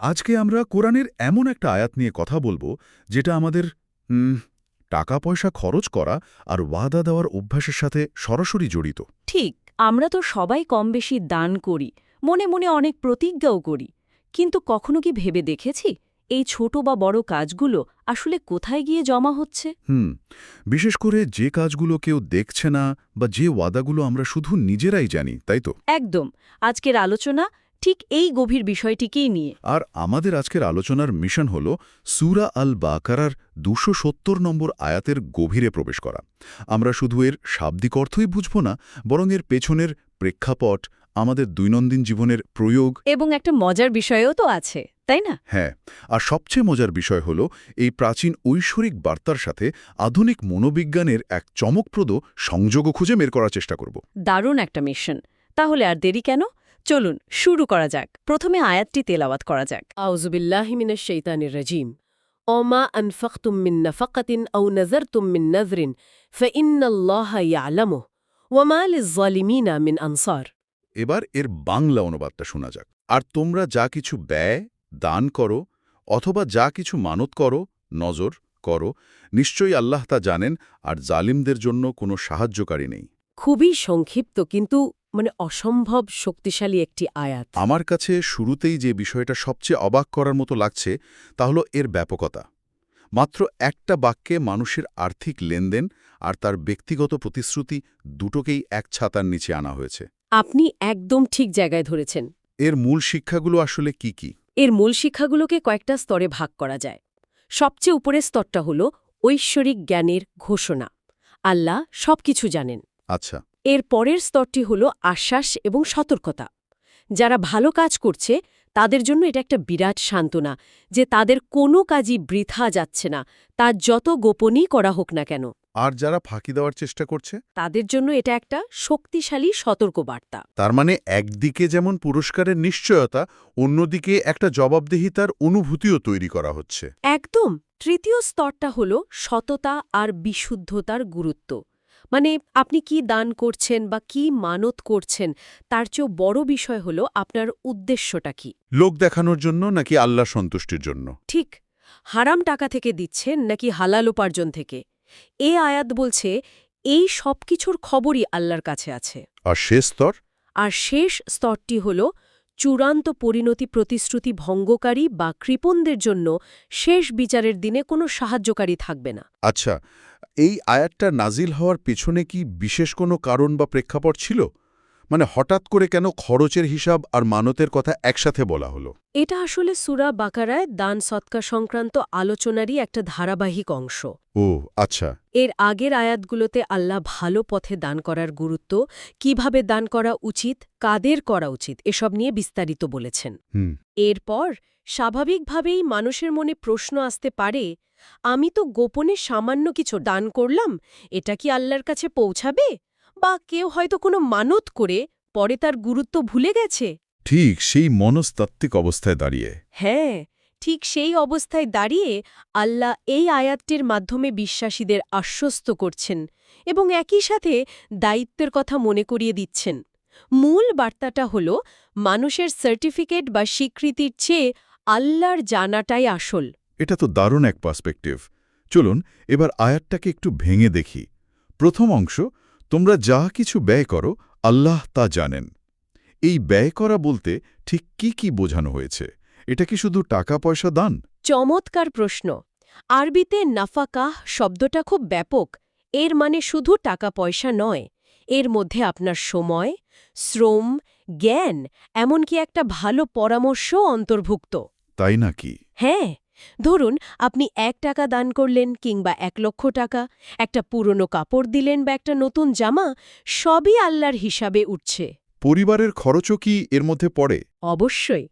আজকে আমরা কোরআনের এমন একটা আয়াত নিয়ে কথা বলব যেটা আমাদের টাকা পয়সা খরচ করা আর ওয়াদা দেওয়ার অভ্যাসের সাথে সরাসরি জড়িত। ঠিক আমরা তো সবাই কম বেশি দান করি মনে মনে অনেক প্রতিজ্ঞাও করি। কিন্তু কখনো কি ভেবে দেখেছি এই ছোট বা বড় কাজগুলো আসলে কোথায় গিয়ে জমা হচ্ছে? হুম বিশেষ করে যে কাজগুলো কেউ দেখছে না বা যে ওয়াদাগুলো আমরা শুধু নিজেরাই জানি তাই তো? একদম আজকের আলোচনা ঠিক এই গভীর বিষয়টিকেই নিয়ে। আর আমাদের আজকের আলোচনার মিশন হল সুরা আল বাকারার দুশো সত্তর নম্বর আয়াতের গভীরে প্রবেশ করা। আমরা শুধু এর শাব্দিক অর্থই বুঝব না বরং এর পেছনের প্রেক্ষাপট আমাদের দৈনন্দিন জীবনের প্রয়োগ এবং একটা মজার বিষয়ও তো আছে তাই না? হ্যাঁ আর সবচেয়ে মজার বিষয় হল এই প্রাচীন ঐশ্বরিক বার্তার সাথে আধুনিক মনোবিজ্ঞানের এক চমকপ্রদ সংযোগও খুঁজে বের করার চেষ্টা করব। দারুণ একটা মিশন। তাহলে আর দেরি কেন? চলুন শুরু করা যাক। প্রথমে আয়াতটি তেলাওয়াত করা যাক। আউজুবিল্লাহিমিনের শৈতানির রাজিম। ওমা আনফাকতুম মিন নাফাকাতিন আউ নজরতুম মিন নজরিন ফেইন্নাল্লাহ ইয়ালামু ওয়ামা লিজ্জালিমিনা মিন আনসার। এবার এর বাংলা অনুবাদটা শোনা যাক। আর তোমরা যা কিছু ব্যয় দান করো অথবা যা কিছু মানত করো নজর করো নিশ্চয়ই আল্লাহ তা জানেন আর জালিমদের জন্য কোনো সাহায্যকারী নেই। খুবই সংক্ষিপ্ত কিন্তু মানে অসম্ভব শক্তিশালী একটি আয়াত। আমার কাছে শুরুতেই যে বিষয়টা সবচেয়ে অবাক করার মতো লাগছে তা হল এর ব্যাপকতা। মাত্র একটা বাক্যে মানুষের আর্থিক লেনদেন আর তার ব্যক্তিগত প্রতিশ্রুতি দুটোকেই এক ছাতার নিচে আনা হয়েছে। আপনি একদম ঠিক জায়গায় ধরেছেন। এর মূল শিক্ষাগুলো আসলে কি কি? এর মূল শিক্ষাগুলোকে কয়েকটা স্তরে ভাগ করা যায়। সবচেয়ে উপরের স্তরটা হল ঐশ্বরিক জ্ঞানের ঘোষণা। আল্লাহ সবকিছু জানেন। আচ্ছা। এর পরের স্তরটি হল আশ্বাস এবং সতর্কতা। যারা ভালো কাজ করছে তাদের জন্য এটা একটা বিরাট সান্ত্বনা যে তাদের কোনো কাজই বৃথা যাচ্ছে না তা যত গোপনই করা হোক না কেন। আর যারা ফাঁকি দেওয়ার চেষ্টা করছে? তাদের জন্য এটা একটা শক্তিশালী সতর্কবার্তা। তার মানে একদিকে যেমন পুরস্কারের নিশ্চয়তা অন্যদিকে একটা জবাবদিহিতার অনুভূতিও তৈরি করা হচ্ছে। একদম! তৃতীয় স্তরটা হল সততা আর বিশুদ্ধতার গুরুত্ব। মানে আপনি কি দান করছেন বা কি মানত করছেন তার চেয়েও বড় বিষয় হল আপনার উদ্দেশ্যটা কি। লোক দেখানোর জন্য নাকি আল্লাহ সন্তুষ্টির জন্য? ঠিক হারাম টাকা থেকে দিচ্ছেন নাকি হালাল উপার্জন থেকে। এ আয়াত বলছে এই সব কিছুর খবরই আল্লাহর কাছে আছে। আর শেষ স্তর? আর শেষ স্তরটি হল চূড়ান্ত পরিণতি প্রতিশ্রুতি ভঙ্গকারী বা কৃপণদের জন্য শেষ বিচারের দিনে কোনো সাহায্যকারী থাকবে না। আচ্ছা এই আয়াতটা নাজিল হওয়ার পেছনে কি বিশেষ কোনো কারণ বা প্রেক্ষাপট ছিল? মানে হঠাৎ করে কেন খরচের হিসাব আর মানতের কথা একসাথে বলা হলো? এটা আসলে সুরা বাকারায় দান সৎকা সংক্রান্ত আলোচনারই একটা ধারাবাহিক অংশ। ও আচ্ছা। এর আগের আয়াতগুলোতে আল্লাহ ভালো পথে দান করার গুরুত্ব কীভাবে দান করা উচিত কাদের করা উচিত এসব নিয়ে বিস্তারিত বলেছেন। এরপর স্বাভাবিকভাবেই মানুষের মনে প্রশ্ন আসতে পারে আমি তো গোপনে সামান্য কিছু দান করলাম এটা কি আল্লাহর কাছে পৌঁছাবে? বা কেউ হয়তো কোনো মানত করে পরে তার গুরুত্ব ভুলে গেছে? ঠিক সেই মনস্তাত্ত্বিক অবস্থায় দাঁড়িয়ে। হ্যাঁ ঠিক সেই অবস্থায় দাঁড়িয়ে আল্লাহ এই আয়াতটির মাধ্যমে বিশ্বাসীদের আশ্বস্ত করছেন এবং একই সাথে দায়িত্বের কথা মনে করিয়ে দিচ্ছেন। মূল বার্তাটা হল মানুষের সার্টিফিকেট বা স্বীকৃতির চেয়ে আল্লাহর জানাটাই আসল। এটা তো দারুণ এক পার্সপেক্টিভ চলুন এবার আয়াতটাকে একটু ভেঙে দেখি। প্রথম অংশ তোমরা যা কিছু ব্যয় করো আল্লাহ তা জানেন। এই ব্যয় করা বলতে ঠিক কি কি বোঝানো হয়েছে? এটা কি শুধু টাকা পয়সা দান? চমৎকার প্রশ্ন। আরবিতে নাফাকাহ শব্দটা খুব ব্যাপক। এর মানে শুধু টাকা পয়সা নয়। এর মধ্যে আপনার সময় শ্রম জ্ঞান এমনকি একটা ভালো পরামর্শও অন্তর্ভুক্ত। তাই নাকি? হ্যাঁ। ধরুন আপনি এক টাকা দান করলেন কিংবা এক লক্ষ টাকা একটা পুরনো কাপড় দিলেন বা একটা নতুন জামা সবই আল্লাহর হিসাবে উঠছে। পরিবারের খরচও কি এর মধ্যে পড়ে? অবশ্যই।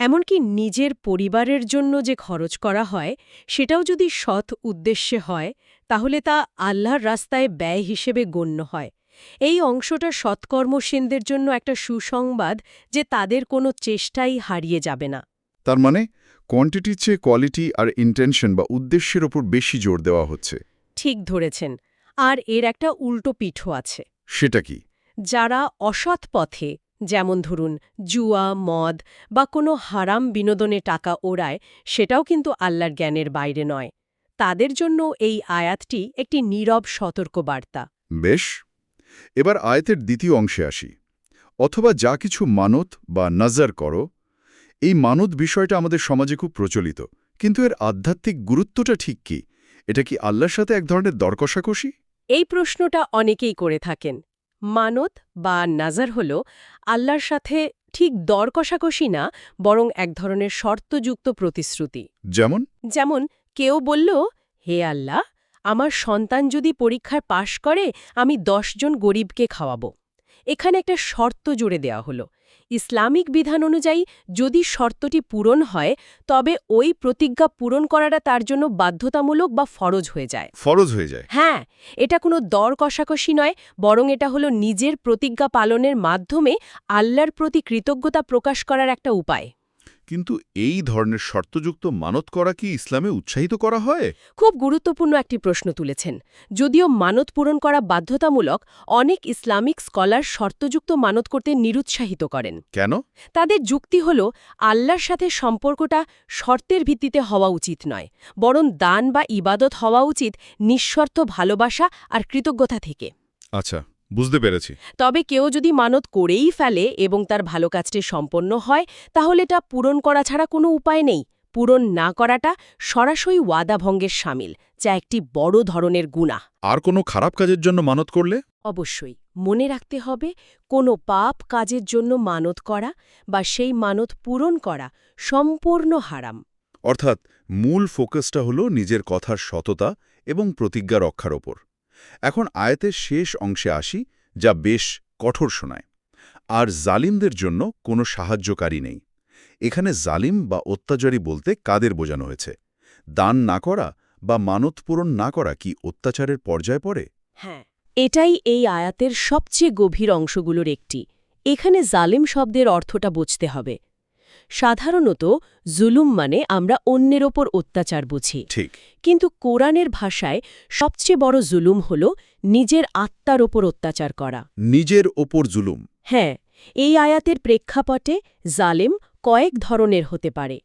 এমনকি নিজের পরিবারের জন্য যে খরচ করা হয় সেটাও যদি সৎ উদ্দেশ্যে হয় তাহলে তা আল্লাহর রাস্তায় ব্যয় হিসেবে গণ্য হয়। এই অংশটা সৎকর্মসীনদের জন্য একটা সুসংবাদ যে তাদের কোনো চেষ্টাই হারিয়ে যাবে না। তার মানে কোয়ান্টিটির চেয়ে কোয়ালিটি আর ইন্টেনশন বা উদ্দেশ্যের ওপর বেশি জোর দেওয়া হচ্ছে। ঠিক ধরেছেন। আর এর একটা উল্টো পিঠও আছে। সেটা কি? যারা অসৎ পথে যেমন ধরুন জুয়া মদ বা কোনো হারাম বিনোদনে টাকা ওড়ায় সেটাও কিন্তু আল্লাহর জ্ঞানের বাইরে নয়। তাদের জন্য এই আয়াতটি একটি নীরব সতর্কবার্তা। বেশ। এবার আয়াতের দ্বিতীয় অংশে আসি। অথবা যা কিছু মানত বা নজর করো এই মানত বিষয়টা আমাদের সমাজে খুব প্রচলিত। কিন্তু এর আধ্যাত্মিক গুরুত্বটা ঠিক কি? এটা কি আল্লাহর সাথে এক ধরনের দরকষাকষি? এই প্রশ্নটা অনেকেই করে থাকেন। মানত বা নাজার হল আল্লাহর সাথে ঠিক দর কষাকষি না বরং এক ধরনের শর্তযুক্ত প্রতিশ্রুতি। যেমন? যেমন কেউ বলল হে আল্লাহ আমার সন্তান যদি পরীক্ষায় পাশ করে আমি জন গরিবকে খাওয়াবো। এখানে একটা শর্ত জুড়ে দেওয়া হলো। ইসলামিক বিধান অনুযায়ী যদি শর্তটি পূরণ হয় তবে ওই প্রতিজ্ঞা পূরণ করাটা তার জন্য বাধ্যতামূলক বা ফরজ হয়ে যায়। ফরজ হয়ে যায়। হ্যাঁ এটা কোনো দর কষাকষি নয় বরং এটা হলো নিজের প্রতিজ্ঞা পালনের মাধ্যমে আল্লাহর প্রতি কৃতজ্ঞতা প্রকাশ করার একটা উপায়। কিন্তু এই ধরনের শর্তযুক্ত মানত করা কি ইসলামে উৎসাহিত করা হয়? খুব গুরুত্বপূর্ণ একটি প্রশ্ন তুলেছেন। যদিও মানত পূরণ করা বাধ্যতামূলক অনেক ইসলামিক স্কলার শর্তযুক্ত মানত করতে নিরুৎসাহিত করেন। কেন? তাদের যুক্তি হল আল্লাহর সাথে সম্পর্কটা শর্তের ভিত্তিতে হওয়া উচিত নয় বরং দান বা ইবাদত হওয়া উচিত নিঃশর্ত ভালোবাসা আর কৃতজ্ঞতা থেকে। আচ্ছা। বুঝতে পেরেছি। তবে কেউ যদি মানত করেই ফেলে এবং তার ভালো কাজটি সম্পন্ন হয় তাহলে এটা পূরণ করা ছাড়া কোনো উপায় নেই। পূরণ না করাটা সরাসরি ওয়াদা ভঙ্গের সামিল যা একটি বড় ধরনের গুণা আর কোনো খারাপ কাজের জন্য মানত করলে? অবশ্যই মনে রাখতে হবে কোনো পাপ কাজের জন্য মানত করা বা সেই মানত পূরণ করা সম্পূর্ণ হারাম। অর্থাৎ মূল ফোকাসটা হলো নিজের কথার সততা এবং প্রতিজ্ঞা রক্ষার ওপর। এখন আয়াতের শেষ অংশে আসি, যা বেশ কঠোর শোনায়। আর জালিমদের জন্য কোনো সাহায্যকারী নেই। এখানে জালিম বা অত্যাচারী বলতে কাদের বোঝানো হয়েছে? দান না করা বা মানত পূরণ না করা কি অত্যাচারের পর্যায়ে পড়ে? হ্যাঁ এটাই এই আয়াতের সবচেয়ে গভীর অংশগুলোর একটি। এখানে জালিম শব্দের অর্থটা বুঝতে হবে। সাধারণত জুলুম মানে আমরা অন্যের ওপর অত্যাচার বুঝি। ঠিক। কিন্তু কোরআনের ভাষায় সবচেয়ে বড় জুলুম হল নিজের আত্মার ওপর অত্যাচার করা। নিজের ওপর জুলুম। হ্যাঁ এই আয়াতের প্রেক্ষাপটে জালেম কয়েক ধরনের হতে পারে।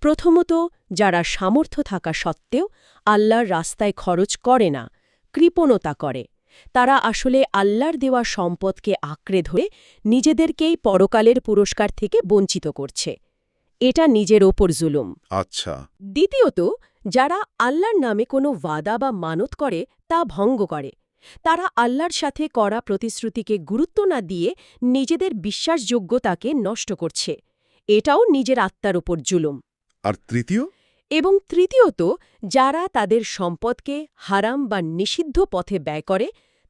প্রথমত যারা সামর্থ্য থাকা সত্ত্বেও আল্লাহর রাস্তায় খরচ করে না কৃপণতা করে। তারা আসলে আল্লাহর দেওয়া সম্পদকে আঁকড়ে ধরে নিজেদেরকেই পরকালের পুরস্কার থেকে বঞ্চিত করছে। এটা নিজের ওপর জুলুম। আচ্ছা। দ্বিতীয়ত যারা আল্লাহর নামে কোনো ওয়াদা বা মানত করে তা ভঙ্গ করে। তারা আল্লাহর সাথে করা প্রতিশ্রুতিকে গুরুত্ব না দিয়ে নিজেদের বিশ্বাসযোগ্যতাকে নষ্ট করছে। এটাও নিজের আত্মার ওপর জুলুম। আর তৃতীয়? এবং তৃতীয়ত যারা তাদের সম্পদকে হারাম বা নিষিদ্ধ পথে ব্যয় করে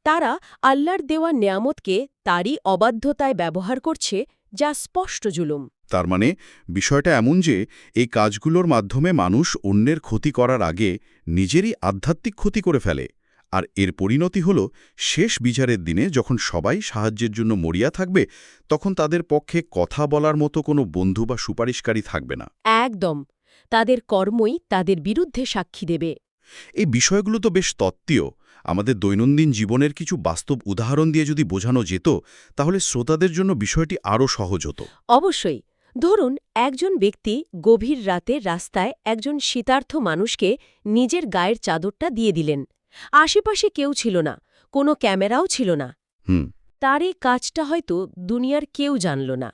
তারা আল্লাহর দেওয়া নেয়ামতকে তারই অবাধ্যতায় ব্যবহার করছে যা স্পষ্ট জুলুম। তার মানে বিষয়টা এমন যে এই কাজগুলোর মাধ্যমে মানুষ অন্যের ক্ষতি করার আগে নিজেরই আধ্যাত্মিক ক্ষতি করে ফেলে আর এর পরিণতি হল শেষ বিচারের দিনে যখন সবাই সাহায্যের জন্য মরিয়া থাকবে তখন তাদের পক্ষে কথা বলার মতো কোনো বন্ধু বা সুপারিশকারী থাকবে না। একদম। তাদের কর্মই তাদের বিরুদ্ধে সাক্ষী দেবে। এই বিষয়গুলো তো বেশ তত্ত্বীয়। আমাদের দৈনন্দিন জীবনের কিছু বাস্তব উদাহরণ দিয়ে যদি বোঝানো যেত তাহলে শ্রোতাদের জন্য বিষয়টি আরও সহজ হতো। অবশ্যই। ধরুন একজন ব্যক্তি গভীর রাতে রাস্তায় একজন শীতার্থ মানুষকে নিজের গায়ের চাদরটা দিয়ে দিলেন। আশেপাশে কেউ ছিল না কোনো ক্যামেরাও ছিল না। হুম। তার এই কাজটা হয়তো দুনিয়ার কেউ জানল না।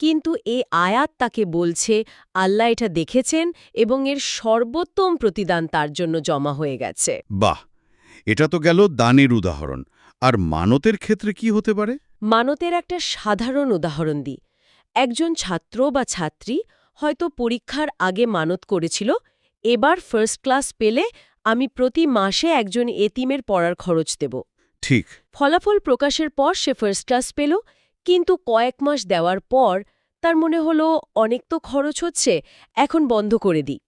কিন্তু এ আয়াত তাকে বলছে আল্লাহ এটা দেখেছেন এবং এর সর্বোত্তম প্রতিদান তার জন্য জমা হয়ে গেছে। বাহ! এটা তো গেল দানের উদাহরণ। আর মানতের ক্ষেত্রে কি হতে পারে? মানতের একটা সাধারণ উদাহরণ দিই। একজন ছাত্র বা ছাত্রী হয়তো পরীক্ষার আগে মানত করেছিল এবার ফার্স্ট ক্লাস পেলে আমি প্রতি মাসে একজন এতিমের পড়ার খরচ দেব। ঠিক। ফলাফল প্রকাশের পর সে ফার্স্ট ক্লাস পেল কিন্তু কয়েক মাস দেওয়ার পর তার মনে হলো অনেক তো খরচ হচ্ছে এখন বন্ধ করে দিই।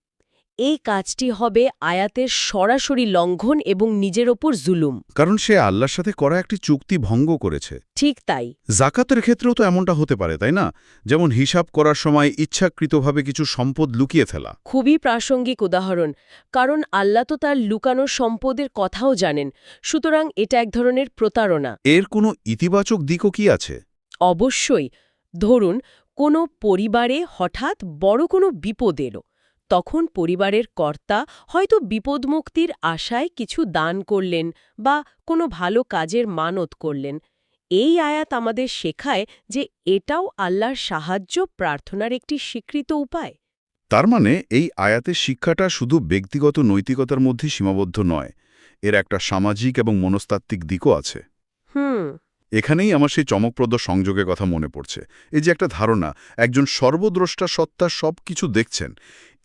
এই কাজটি হবে আয়াতের সরাসরি লঙ্ঘন এবং নিজের ওপর জুলুম। কারণ সে আল্লাহর সাথে করা একটি চুক্তি ভঙ্গ করেছে। ঠিক তাই। জাকাতের ক্ষেত্রেও তো এমনটা হতে পারে তাই না? যেমন হিসাব করার সময় ইচ্ছাকৃতভাবে কিছু সম্পদ লুকিয়ে ফেলা। খুবই প্রাসঙ্গিক উদাহরণ কারণ আল্লাহ তো তার লুকানো সম্পদের কথাও জানেন সুতরাং এটা এক ধরনের প্রতারণা। এর কোনো ইতিবাচক দিকও কি আছে? অবশ্যই ধরুন কোনো পরিবারে হঠাৎ বড় কোনো বিপদ এলো তখন পরিবারের কর্তা হয়তো বিপদমুক্তির আশায় কিছু দান করলেন বা কোনো ভালো কাজের মানত করলেন। এই আয়াত আমাদের শেখায় যে এটাও আল্লাহর সাহায্য প্রার্থনার একটি স্বীকৃত উপায়। তার মানে এই আয়াতের শিক্ষাটা শুধু ব্যক্তিগত নৈতিকতার মধ্যে সীমাবদ্ধ নয় এর একটা সামাজিক এবং মনস্তাত্ত্বিক দিকও আছে। হুম। এখানেই আমার সেই চমকপ্রদ সংযোগের কথা মনে পড়ছে। এই যে একটা ধারণা একজন সর্বদ্রষ্টা সত্তা সব কিছু দেখছেন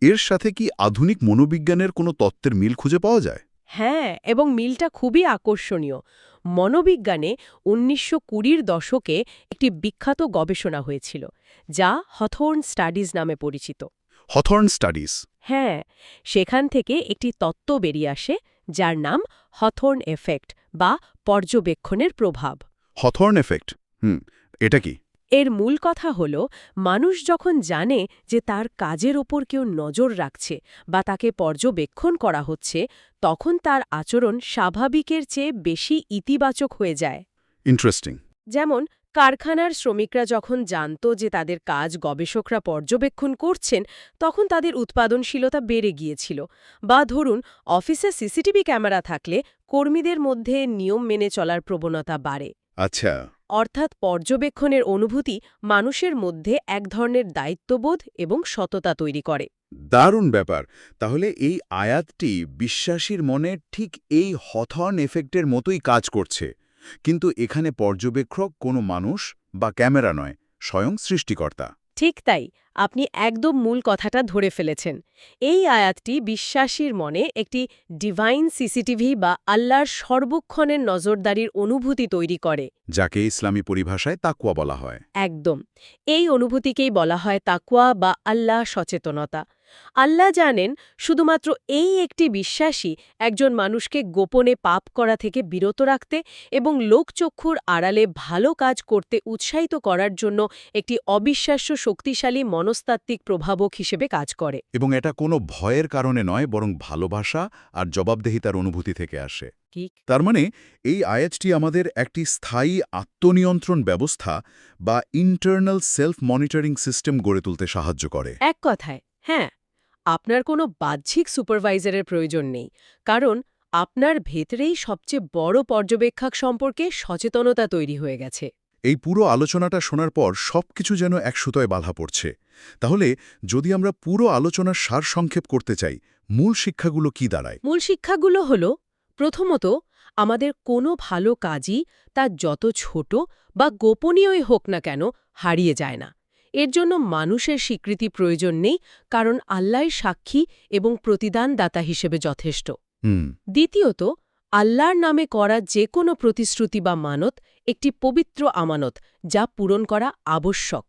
এর সাথে কি আধুনিক মনোবিজ্ঞানের কোনো তত্ত্বের মিল খুঁজে পাওয়া যায়? হ্যাঁ এবং মিলটা খুবই আকর্ষণীয়। মনোবিজ্ঞানে উনিশশো কুড়ির দশকে একটি বিখ্যাত গবেষণা হয়েছিল যা হথর্ন স্টাডিজ নামে পরিচিত। হথর্ন স্টাডিজ হ্যাঁ সেখান থেকে একটি তত্ত্ব বেরিয়ে আসে যার নাম হথর্ন এফেক্ট বা পর্যবেক্ষণের প্রভাব। হথর্ন এফেক্ট হুম এটা কি? এর মূল কথা হল মানুষ যখন জানে যে তার কাজের ওপর কেউ নজর রাখছে বা তাকে পর্যবেক্ষণ করা হচ্ছে তখন তার আচরণ স্বাভাবিকের চেয়ে বেশি ইতিবাচক হয়ে যায়। ইন্টারেস্টিং যেমন কারখানার শ্রমিকরা যখন জানত যে তাদের কাজ গবেষকরা পর্যবেক্ষণ করছেন তখন তাদের উৎপাদনশীলতা বেড়ে গিয়েছিল। বা ধরুন অফিসে সিসিটিভি ক্যামেরা থাকলে কর্মীদের মধ্যে নিয়ম মেনে চলার প্রবণতা বাড়ে। আচ্ছা। অর্থাৎ পর্যবেক্ষণের অনুভূতি মানুষের মধ্যে এক ধরনের দায়িত্ববোধ এবং সততা তৈরি করে। দারুণ ব্যাপার। তাহলে এই আয়াতটি বিশ্বাসীর মনে ঠিক এই হথর্ন এফেক্টের মতোই কাজ করছে। কিন্তু এখানে পর্যবেক্ষক কোনো মানুষ বা ক্যামেরা নয় স্বয়ং সৃষ্টিকর্তা। ঠিক তাই আপনি একদম মূল কথাটা ধরে ফেলেছেন। এই আয়াতটি বিশ্বাসীর মনে একটি ডিভাইন সিসিটিভি বা আল্লাহর সর্বক্ষণের নজরদারির অনুভূতি তৈরি করে। যাকে ইসলামী পরিভাষায় তাকুয়া বলা হয়। একদম। এই অনুভূতিকেই বলা হয় তাকুয়া বা আল্লাহ সচেতনতা। আল্লাহ জানেন শুধুমাত্র এই একটি বিশ্বাসী একজন মানুষকে গোপনে পাপ করা থেকে বিরত রাখতে এবং লোকচক্ষুর আড়ালে ভালো কাজ করতে উৎসাহিত করার জন্য একটি অবিশ্বাস্য শক্তিশালী মনস্তাত্ত্বিক প্রভাবক হিসেবে কাজ করে। এবং এটা কোনো ভয়ের কারণে নয় বরং ভালোবাসা আর জবাবদেহিতার অনুভূতি থেকে আসে। তার মানে এই আয়াতটি আমাদের একটি স্থায়ী আত্মনিয়ন্ত্রণ ব্যবস্থা বা ইন্টারনাল সেলফ মনিটরিং সিস্টেম গড়ে তুলতে সাহায্য করে। এক কথায় হ্যাঁ। আপনার কোনো বাহ্যিক সুপারভাইজারের প্রয়োজন নেই কারণ আপনার ভেতরেই সবচেয়ে বড় পর্যবেক্ষক সম্পর্কে সচেতনতা তৈরি হয়ে গেছে। এই পুরো আলোচনাটা শোনার পর সবকিছু যেন এক সুতোয় বাধা পড়ছে। তাহলে যদি আমরা পুরো আলোচনার সার সংক্ষেপ করতে চাই মূল শিক্ষাগুলো কি দাঁড়ায়? মূল শিক্ষাগুলো হল প্রথমত আমাদের কোনো ভালো কাজই তা যত ছোট বা গোপনীয়ই হোক না কেন হারিয়ে যায় না। এর জন্য মানুষের স্বীকৃতি প্রয়োজন নেই কারণ আল্লাহ সাক্ষী এবং প্রতিদানদাতা হিসেবে যথেষ্ট। দ্বিতীয়ত আল্লাহর নামে করা যে কোনো প্রতিশ্রুতি বা মানত একটি পবিত্র আমানত যা পূরণ করা আবশ্যক।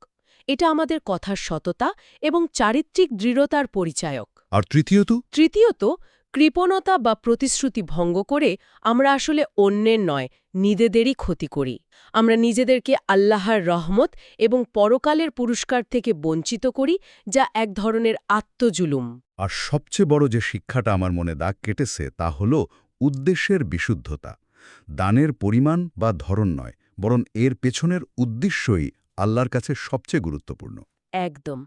এটা আমাদের কথার সততা এবং চারিত্রিক দৃঢ়তার পরিচায়ক। আর তৃতীয়ত? তৃতীয়ত কৃপণতা বা প্রতিশ্রুতি ভঙ্গ করে আমরা আসলে অন্যের নয় নিজেদেরই ক্ষতি করি। আমরা নিজেদেরকে আল্লাহর রহমত এবং পরকালের পুরস্কার থেকে বঞ্চিত করি যা এক ধরনের আত্মজুলুম। আর সবচেয়ে বড় যে শিক্ষাটা আমার মনে দাগ কেটেছে তা হল উদ্দেশ্যের বিশুদ্ধতা। দানের পরিমাণ বা ধরন নয় বরং এর পেছনের উদ্দেশ্যই আল্লাহর কাছে সবচেয়ে গুরুত্বপূর্ণ। একদম।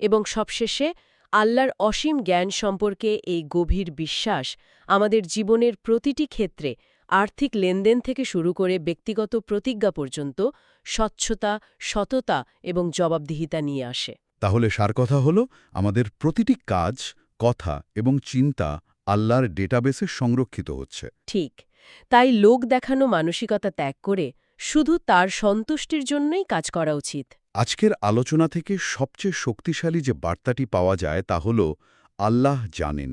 এবং সবশেষে আল্লাহর অসীম জ্ঞান সম্পর্কে এই গভীর বিশ্বাস আমাদের জীবনের প্রতিটি ক্ষেত্রে আর্থিক লেনদেন থেকে শুরু করে ব্যক্তিগত প্রতিজ্ঞা পর্যন্ত স্বচ্ছতা সততা এবং জবাবদিহিতা নিয়ে আসে। তাহলে সার কথা হল আমাদের প্রতিটি কাজ কথা এবং চিন্তা আল্লাহর ডেটাবেসে সংরক্ষিত হচ্ছে। ঠিক। তাই লোক দেখানো মানসিকতা ত্যাগ করে শুধু তার সন্তুষ্টির জন্যই কাজ করা উচিত। আজকের আলোচনা থেকে সবচেয়ে শক্তিশালী যে বার্তাটি পাওয়া যায় তা হল আল্লাহ জানেন।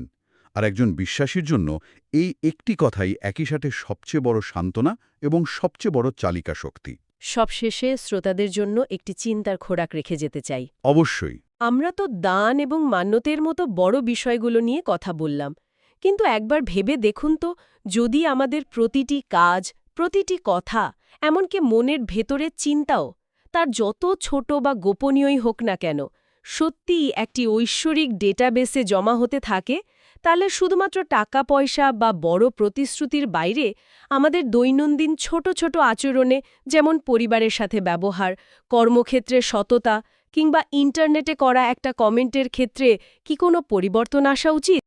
আর একজন বিশ্বাসীর জন্য এই একটি কথাই একই সাথে সবচেয়ে বড় সান্ত্বনা এবং সবচেয়ে বড় চালিকা শক্তি। সবশেষে শ্রোতাদের জন্য একটি চিন্তার খোরাক রেখে যেতে চাই। অবশ্যই। আমরা তো দান এবং মান্যতের মতো বড় বিষয়গুলো নিয়ে কথা বললাম। কিন্তু একবার ভেবে দেখুন তো যদি আমাদের প্রতিটি কাজ প্রতিটি কথা এমনকি মনের ভেতরের চিন্তাও তার যত ছোট বা গোপনীয়ই হোক না কেন, সত্যিই একটি ঐশ্বরিক ডেটাবেসে জমা হতে থাকে, তাহলে শুধুমাত্র টাকা পয়সা বা বড় প্রতিশ্রুতির বাইরে আমাদের দৈনন্দিন ছোট ছোট আচরণে যেমন পরিবারের সাথে ব্যবহার, কর্মক্ষেত্রে সততা কিংবা ইন্টারনেটে করা একটা কমেন্টের ক্ষেত্রে কি কোনো পরিবর্তন আসা উচিত?